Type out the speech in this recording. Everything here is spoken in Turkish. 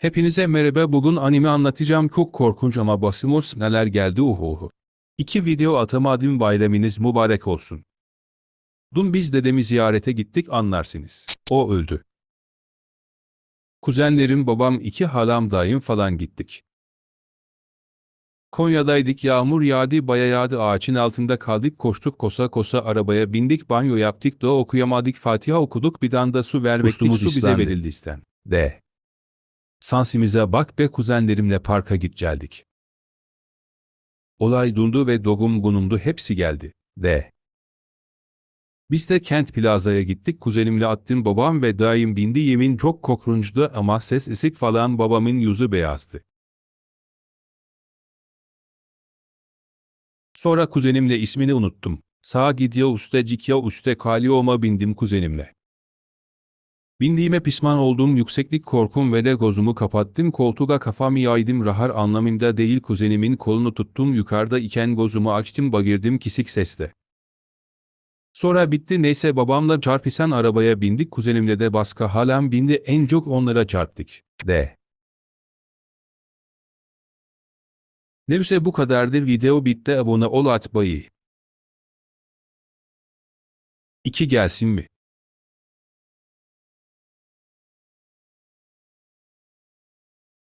Hepinize merhaba bugün anime anlatacağım çok korkunç ama basımos neler geldi uhu. İki video atamadım bayramınız mübarek olsun. Dün biz dedemi ziyarete gittik anlarsınız. O öldü. Kuzenlerim babam iki halam dayım falan gittik. Konya'daydık yağmur yağdı baya yağdı ağaçın altında kaldık koştuk kosa kosa arabaya bindik banyo yaptık da okuyamadık Fatiha okuduk bir da su vermektik Ustumuz su bize verildi isten. De. Sansimize bak be kuzenlerimle parka git geldik. Olay dundu ve dogum gunumdu hepsi geldi. De. Biz de kent plazaya gittik kuzenimle attım babam ve dayım bindi yemin çok korkunçtu ama ses esik falan babamın yüzü beyazdı. Sonra kuzenimle ismini unuttum. Sağa gidiyor uste cikya uste kalyoma bindim kuzenimle. Bindiğime pişman oldum yükseklik korkum ve de gözümü kapattım koltuğa kafamı yaydım rahar anlamında değil kuzenimin kolunu tuttum yukarıda iken gözümü açtım bagirdim kisik sesle. Sonra bitti neyse babamla çarpışan arabaya bindik kuzenimle de başka halam bindi en çok onlara çarptık. De. Neyse bu kadardır video bitti abone ol atmayı. İki gelsin mi?